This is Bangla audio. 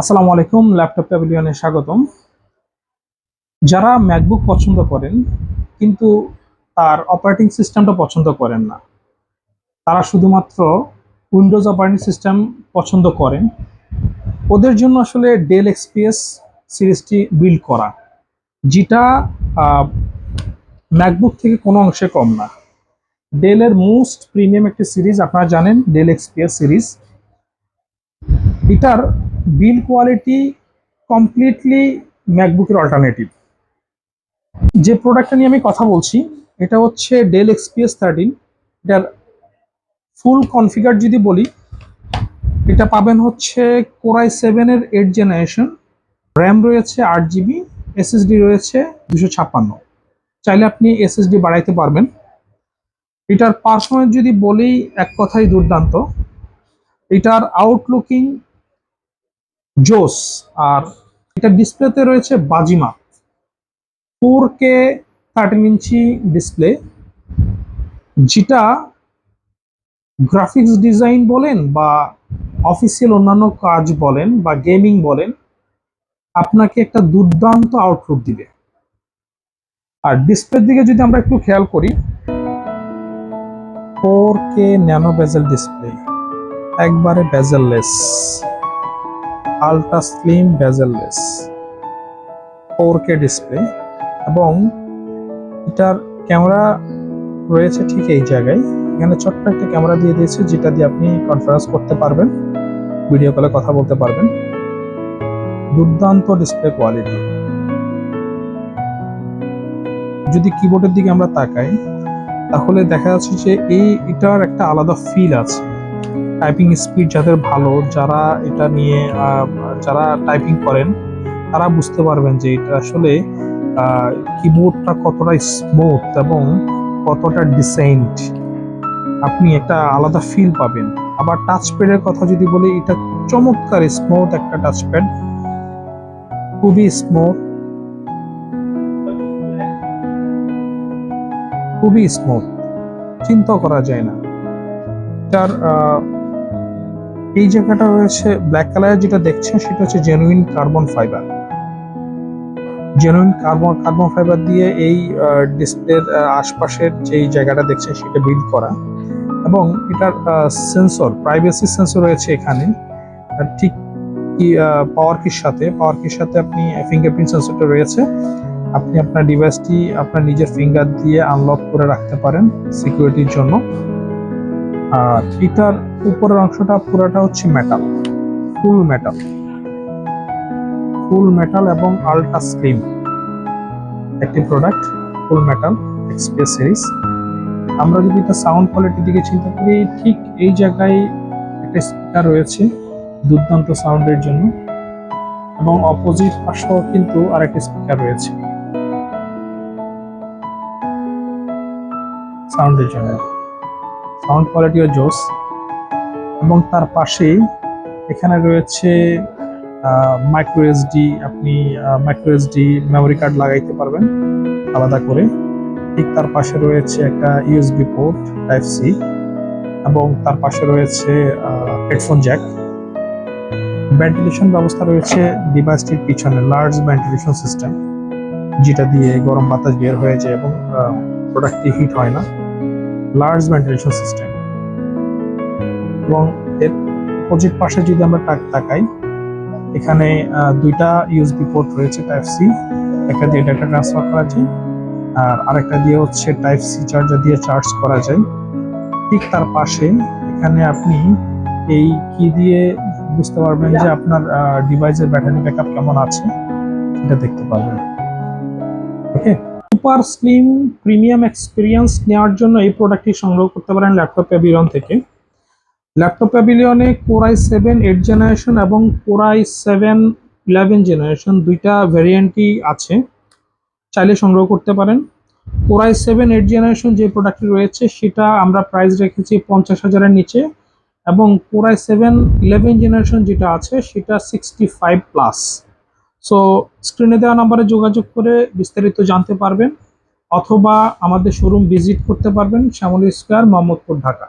আসসালামু আলাইকুম, ল্যাপটপ প্যাভিলিয়নে স্বাগতম। যারা ম্যাকবুক পছন্দ করেন, কিন্তু তার অপারেটিং সিস্টেমটা পছন্দ করেন না, তারা শুধুমাত্র উইন্ডোজ অপারেটিং সিস্টেম পছন্দ করেন, ওদের জন্য আসলে ডেল এক্সপিএস সিরিজটি বিল্ড করা, যেটা ম্যাকবুক থেকে কোনো অংশে কম না। ডেলের মোস্ট প্রিমিয়াম একটি সিরিজ, আপনারা জানেন, ডেল এক্সপিএস সিরিজ। এটার বিল কোয়ালিটি কমপ্লিটলি ম্যাকবুকের অল্টারনেটিভ। যে প্রোডাক্টটা নিয়ে আমি কথা বলছি, এটা হচ্ছে ডেল এক্সপিএস থার্টিন এটার ফুল কনফিগার যদি বলি, এটা পাবেন হচ্ছে কোরাই সেভেনের এইট জেনারেশন র্যাম রয়েছে আট জিবি এসএসডি রয়েছে দুশো ছাপ্পান্ন। চাইলে আপনি এসএসডি বাড়াইতে পারবেন। এটার পারফরমেন্স যদি বলি, এক কথাই দুর্দান্ত। এটার আউটলুকিং জোস আর এটা ডিসপ্লেতে রয়েছে বাজিমা। Four K thirteen inch display. যেটা গ্রাফিক্স ডিজাইন বলেন বা অফিসিয়াল অন্যান্য কাজ বলেন বা গেমিং বলেন, আপনাকে একটা দুর্দান্ত আউটলুক দিবে। আর ডিসপ্লের দিকে যদি আমরা একটু খেয়াল করি, four K nano bezel display, একবারে bezelless. Ultra slim bezelless four K display এবং এটার ক্যামেরা রয়েছে ঠিক এই জায়গায়। এখানে ছোট্ট একটা ক্যামেরা দিয়ে দিয়েছে, যেটা দিয়ে আপনি কনফারেন্স করতে পারবেন ভিডিও কলে কথা বলতে পারবেন। দুর্দান্ত ডিসপ্লে কোয়ালিটি যদি কিবোর্ডের দিকে আমরা তাকাই, তাহলে দেখা যাচ্ছে যে এই এটার একটা আলাদা ফিল আছে। টাইপিং স্পিড যাদের ভালো, যারা এটা নিয়ে যারা টাইপিং করেন, তারা বুঝতে পারবেন যে এটা আসলে কিবোর্ডটা কতটা স্মুথ এবং কতটা ডিসেন্ট আপনি একটা আলাদা ফিল পাবেন। আবার টাচ প্যাডের কথা যদি বলি, এটা চমৎকার স্মুথ একটা টাচ প্যাড খুবই স্মুথ খুবই স্মুথ চিন্তা করা যায় না। এটার এই জায়গাটা রয়েছে ব্ল্যাক কালারের যেটা দেখছেন, সেটা হচ্ছে genuine carbon fibre genuine carbon carbon fibre দিয়ে এই ডিসপ্লের আশপাশের যে জায়গাটা দেখছেন, সেটা বিল্ড করা। এবং এটার সেন্সর প্রাইভেসি সেন্সর রয়েছে এখানে। ঠিক কি পাওয়ার কির সাথে পাওয়ার কির সাথে আপনি ফিঙ্গারপ্রিন্ট সেন্সরটা রয়েছে। আপনি আপনার ডিভাইসটি আপনার নিজের ফিঙ্গার দিয়ে আনলক করে রাখতে পারেন সিকিউরিটির জন্য। আর এটার উপরের অংশটা পুরাটা হচ্ছে metal full metal full metal এবং আল্ট্রা স্লিম একটি product full metal express series আমরা যদি এটা সাউন্ড কোয়ালিটির দিকে চিন্তা করি, ঠিক এই জায়গায় একটা স্পিকার রয়েছে দুর্দান্ত সাউন্ডের জন্য। এবং অপোজিট পাশেও কিন্তু আরেকটা স্পিকার রয়েছে সাউন্ডের জন্য। সাউন্ড কোয়ালিটিও জোস এবং তার পাশেই এখানে রয়েছে মাইক্রো এসডি আপনি মাইক্রো এসডি মেমোরি কার্ড লাগাইতে পারবেন আলাদা করে। ঠিক তার পাশে রয়েছে একটা ইউএসবি পোর্ট টাইপ সি এবং তার পাশে রয়েছে হেডফোন জ্যাক ভেন্টিলেশন ব্যবস্থা রয়েছে ডিভাইসটির পিছনে লার্জ ভেন্টিলেশন সিস্টেম যেটা দিয়ে গরম বাতাস বের হয়ে যায় এবং প্রোডাক্টটি হিট হয় না। লার্জ ভেন্টিলেশন সিস্টেম এবং এর অপোজিট পাশে যদি আমরা তাক- তাকাই, এখানে দুইটা ইউএসবি পোর্ট রয়েছে টাইপ সি একটা দিয়ে ডাটা ট্রান্সফার করা যায়, আর আরেকটা দিয়ে হচ্ছে টাইপ সি চার্জার দিয়ে চার্জ করা যায়। ঠিক তার পাশে, এখানে আপনি এই কি দিয়ে বুঝতে পারবেন যে আপনার ডিভাইসের ব্যাটারি ব্যাকআপ কেমন আছে, সেটা দেখতে পারবেন okay super slim premium experience নেওয়ার জন্য এই প্রোডাক্টটি সংগ্রহ করতে পারেন ল্যাপটপ প্যাভিলিয়ন থেকে। ল্যাপটপ প্যাভিলিয়নে core i seven eight generation এবং core i seven eleven generation দুইটা ভ্যারিয়েন্টই আছে। চাইলে সংগ্রহ করতে পারেন। কোরাই সেভেন এইট জেনারেশন যে প্রোডাক্টটি রয়েছে সেটা আমরা প্রাইস রেখেছি পঞ্চাশ হাজারের নিচে এবং কোরাই সেভেন ইলেভেন জেনারেশন যেটা আছে সেটা সিক্সটি ফাইভ প্লাস সো স্ক্রিনে দেওয়া নাম্বারে যোগাযোগ করে বিস্তারিত জানতে পারবেন, অথবা আমাদের শোরুম ভিজিট করতে পারবেন শ্যামলী স্কোয়ার মোহাম্মদপুর, ঢাকা।